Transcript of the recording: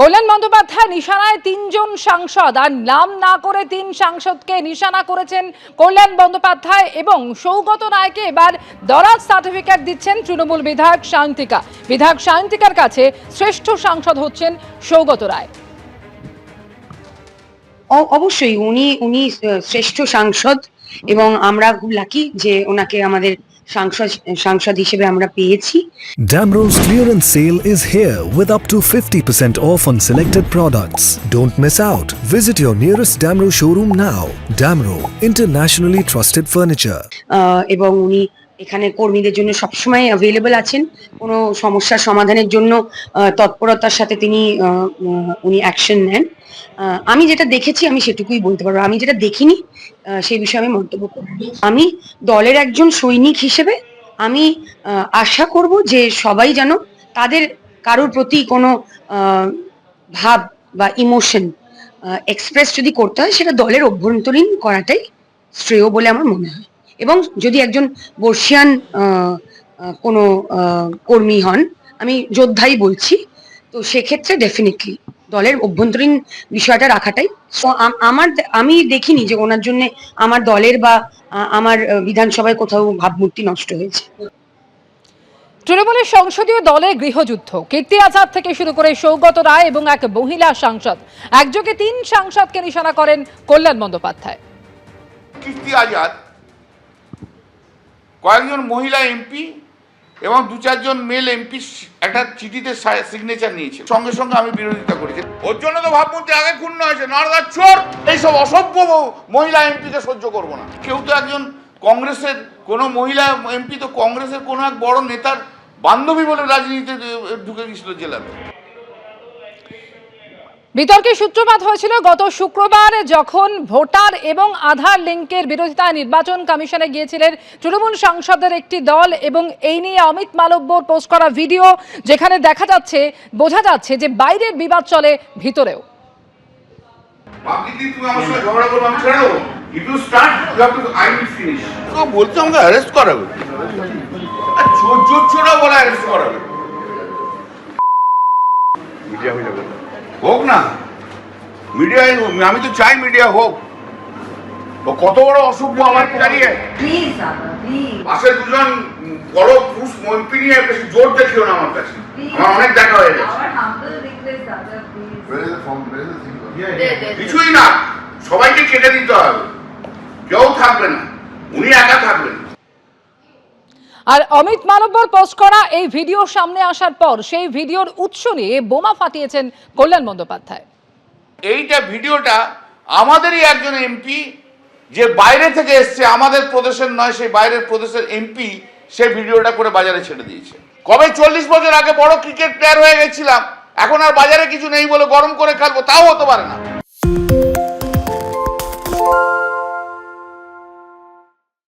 কল্যাণ বন্দ্যোপাধ্যায় নিশানায় তিনজন সাংসদ আর নাম না করে তিন সাংসদকে নিশানা করেছেন কল্যাণ বন্দ্যোপাধ্যায় এবং সৌগত রায়কে এবার দরাজ সার্টিফিকেট দিচ্ছেন তৃণমূল বিধায়ক সায়ন্তিকা। বিধায়ক সায়ন্তিকার কাছে শ্রেষ্ঠ সাংসদ হচ্ছেন সৌগত রায়। অবশ্যই উনি উনি শ্রেষ্ঠ সাংসদ এবং আমরা খুব লাকি যে ওনাকে আমাদের সাংসদ সাংসদ হিসেবে আমরা পেয়েছি Damro's clearance sale is here with up to 50% off on selected products. Don't miss out. Visit your nearest Damro showroom now. Damro, internationally trusted furniture. এবং উনি এখানে কর্মীদের জন্য সবসময় অ্যাভেলেবল আছেন কোনো সমস্যার সমাধানের জন্য তৎপরতার সাথে তিনি উনি অ্যাকশন নেন আমি যেটা দেখেছি আমি সেটুকুই বলতে পারব আমি যেটা দেখিনি সেই বিষয়ে আমি মন্তব্য করব আমি দলের একজন সৈনিক হিসেবে আমি আশা করব যে সবাই যেন তাদের কারোর প্রতি কোনো ভাব বা ইমোশন এক্সপ্রেস যদি করতে হয়, সেটা দলের অভ্যন্তরীণ করাটাই শ্রেয় বলে আমার মনে হয়। এবং যদি একজন বর্ষিয়ান কোনো কর্মী হন, আমি যোদ্ধাই বলছি, তো সেক্ষেত্রে ডেফিনেটলি দলের অভ্যন্তরীণ বিষয়টা রাখাটাই আমার আমি দেখিনি যে ওনার জন্য আমার দলের বা আমার বিধানসভায় কোথাও ভাবমূর্তি নষ্ট হয়েছে। তৃণমূলের সংসদীয় দলে গৃহযুদ্ধ। কীর্তি আজাদ থেকে শুরু করে সৌগত রায় এবং এক মহিলা সাংসদ। একযোগে তিন সাংসদকে নিশানা করেন কল্যাণ বন্দ্যোপাধ্যায়। কীর্তি আজাদ, কয়েকজন মহিলা এমপি এবং দু চারজন মেল এমপি একটা চিঠিতে সিগনেচার নিয়েছে সঙ্গে সঙ্গে আমি বিরোধিতা করেছি। ওর জন্য তো ভাবমূর্তি আগে ক্ষুণ্ণ হয়েছে। নর্দার চোর! এইসব অসভ্য মহিলা এমপিকে সহ্য করব না। কেউ তো একজন কংগ্রেসের কোনো মহিলা এমপি, তো কংগ্রেসের কোনো এক বড় নেতার বান্ধবী বলে রাজনীতিতে ঢুকে গেছিল জেলাতে। বিতর্কের সূত্রপাত হয়েছিল গত শুক্রবার যখন ভোটার এবং আধার লিঙ্কের বিরোধিতায় নির্বাচন কমিশনে গিয়েছিলেন তৃণমূল সাংসদের একটি দল এবং এই নিয়ে অমিত মালব্যর পোস্ট করা ভিডিও যেখানে দেখা যাচ্ছে বোঝা যাচ্ছে যে বাইরের বিবাদ চলে ভিতরেও। If you start you have to I will finish তো বলছে আমাকে অ্যারেস্ট করাবে। আর চোর চোর চোরা বলে অ্যারেস্ট করাবে। মিডিয়া হয়ে যাবে। হোক না। মিডিয়া আমি তো চাই মিডিয়া হোক। ও কত বড় অসভ্য আমার দাঁড়িয়ে পাশে দুজন বড় পুরুষ মন্ত্রী নিয়ে বেশি জোর দেখিও না আমার কাছে। আমার অনেক দেখা হয়ে গেছে? কিছুই না। সবাইকে কেটে দিতে হবে। কেউ থাকবে না। উনি একা থাকবেন। আর অমিত মালব্যর পোস্ট করা এই ভিডিও সামনে আসার পর সেই ভিডিওর উৎস নিয়ে বোমা ফাটিয়েছেন কল্যাণ বন্দ্যোপাধ্যায়। এইটা ভিডিওটা আমাদেরই একজন এমপি যে বাইরে থেকে এসছে আমাদের প্রদেশের নয় সেই বাইরের প্রদেশের এমপি সেই ভিডিওটা করে বাজারে ছেড়ে দিয়েছে। কবে চল্লিশ বছর আগে বড় ক্রিকেট প্লেয়ার হয়ে গেছিলাম এখন আর বাজারে কিছু নেই বলে গরম করে খেলব তাও হতে পারে না।